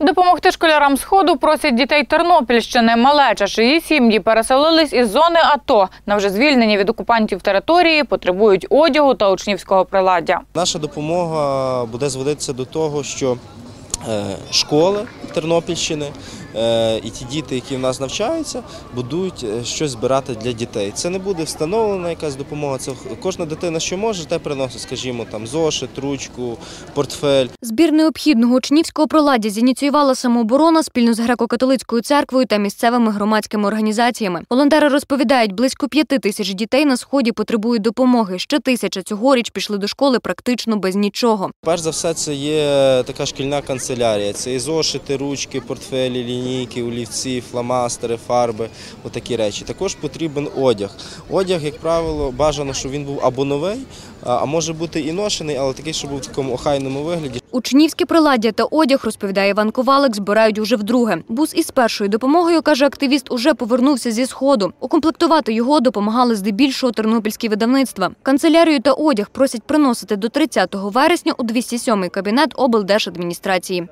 Допомогти школярам сходу просять дітей Тернопільщини. Малеча чиї сім'ї переселились із зони АТО. На вже звільнені від окупантів території потребують одягу та учнівського приладдя. Наша допомога буде зводитися до того, що е, школи Тернопільщини і ті діти, які в нас навчаються, будуть е, щось збирати для дітей. Це не буде встановлена якась допомога. Це кожна дитина, що може, те приносить, скажімо, там зошит, ручку, портфель. Збір необхідного учнівського приладдя зініціювала самооборона спільно з греко-католицькою церквою та місцевими громадськими організаціями. Волонтери розповідають, близько п'яти тисяч дітей на сході потребують допомоги. Ще тисяча цьогоріч пішли до школи практично без нічого. Перш за все, це є така шкільна канцелярія. Це і зошити, ручки, портфелі, лінійки, олівці, фломастери, фарби, отакі речі. Також потрібен одяг. Одяг, як правило, бажано, щоб він був або новий, а може бути і ношений, але такий, щоб був в такому охайному вигляді. Учнівське приладдя та одяг, розповідає Іван Ковалик, збирають уже вдруге. Бус із першою допомогою, каже активіст, уже повернувся зі сходу. Укомплектувати його допомагали здебільшого тернопільські видавництва. Канцелярію та одяг просять приносити до 30 вересня у 207-й кабінет облдержадміністрації.